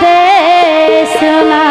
দেশ না।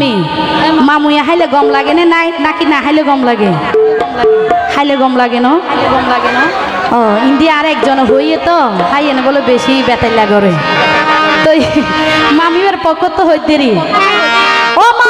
আমি। মামুই হাইলে গম লাগে না? নাই, নাকি না, হাইলে গম লাগে। হাইলে গম লাগে ন? গম লাগে ন ও ইন্দি আর একজন হইয়ে তো, হাই এনে বলে বেশি বেতাইলা করে। তো মামিমের পক্ষ তো হইতেরি ও মা